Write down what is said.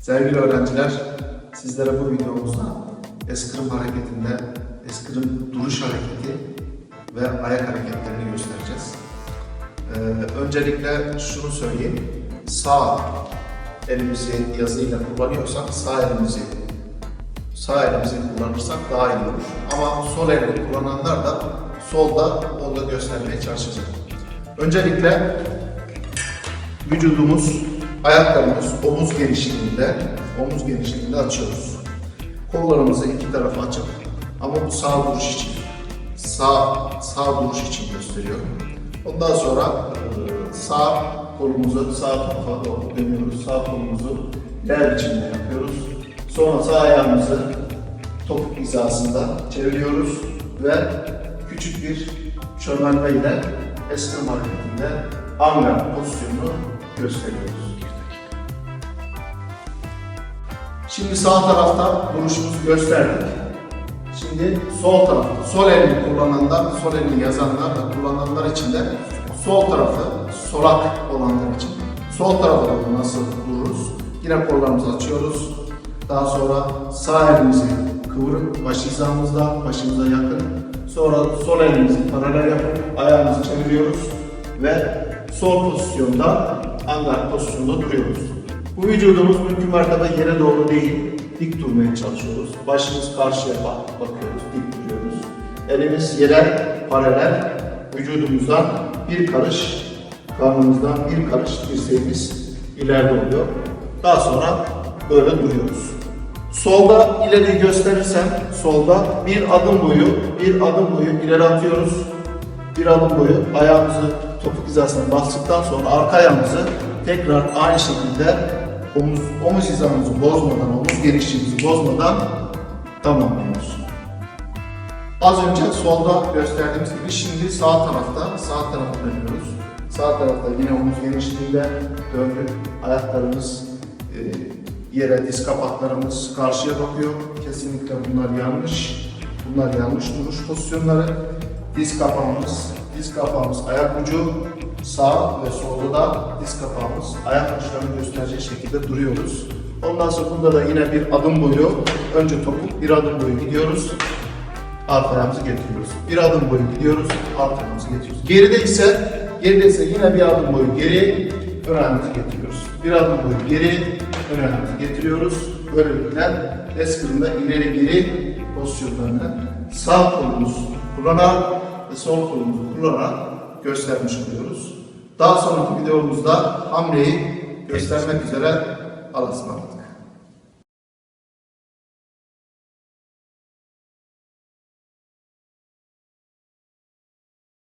Sevgili öğrenciler, sizlere bu videomuzda eskrim hareketinde, eskrim duruş hareketi ve ayak hareketlerini göstereceğiz. Ee, öncelikle şunu söyleyeyim, sağ elimizi yazıyla kullanıyorsak sağ elimizi sağ elimizi kullanırsak daha iyi olur. Ama sol elini kullananlar da solda onu da göstermeye çalışacak. Öncelikle vücudumuz, ayaklarımız omuz genişliğinde, omuz genişliğinde açıyoruz. Kollarımızı iki tarafa açıp ama bu sağ duruş için, sağ sağ duruş için gösteriyorum. Ondan sonra sağ kolumuzu sağ tarafa doğru dönüyoruz. Sağ kolumuzu L biçimde yapıyoruz. Sonra sağ ayağımızı topuk hizasında çeviriyoruz ve küçük bir çömelme ile eskrim hareketinde anga pozisyonunu gösteriyoruz. Şimdi sağ tarafta duruşumuzu gösterdik. Şimdi sol tarafta, sol elini kullananlar, sol elini yazanlar ve kullananlar için de sol tarafı, solak olanlar için sol tarafa doğru nasıl dururuz? Yine kollarımızı açıyoruz. Daha sonra sağ elimizi kıvırıp baş hizamızda, başımıza yakın. Sonra sol elimizi paralel yapıp ayağımızı çeviriyoruz ve sol pozisyonda, angar pozisyonda duruyoruz. Bu vücudumuz mümkün mertebe yere doğru değil, dik durmaya çalışıyoruz. Başımız karşıya bak, bakıyoruz, dik duruyoruz. Elimiz yere paralel, vücudumuzdan bir karış, karnımızdan bir karış dirseğimiz ileride oluyor. Daha sonra böyle duruyoruz. Solda ileri gösterirsem, solda bir adım boyu, bir adım boyu ileri atıyoruz. Bir adım boyu ayağımızı topuk hizasına bastıktan sonra arka ayağımızı tekrar aynı şekilde omuz, omuz hizamızı bozmadan, omuz genişliğimizi bozmadan tamamlıyoruz. Az önce solda gösterdiğimiz gibi şimdi sağ tarafta, sağ tarafa dönüyoruz. Sağ tarafta yine omuz genişliğinde döndük. Ayaklarımız e, yere, diz kapaklarımız karşıya bakıyor. Kesinlikle bunlar yanlış. Bunlar yanlış duruş pozisyonları. Diz kapağımız, diz kapağımız ayak ucu sağ ve solda da diz kapağımız ayak uçlarını gösterecek şekilde duruyoruz. Ondan sonra bunda da yine bir adım boyu, önce topuk bir adım boyu gidiyoruz. Alt ayağımızı getiriyoruz. Bir adım boyu gidiyoruz, alt ayağımızı getiriyoruz. Geride ise, geride ise yine bir adım boyu geri, ön ayağımızı getiriyoruz. Bir adım boyu geri, ön ayağımızı getiriyoruz. Böylelikle eskrimde ileri geri pozisyonlarını sağ kolumuz kullanarak ve sol kolumuzu kullanarak göstermiş oluyoruz. Daha sonraki videomuzda hamleyi göstermek üzere Allah'a ısmarladık.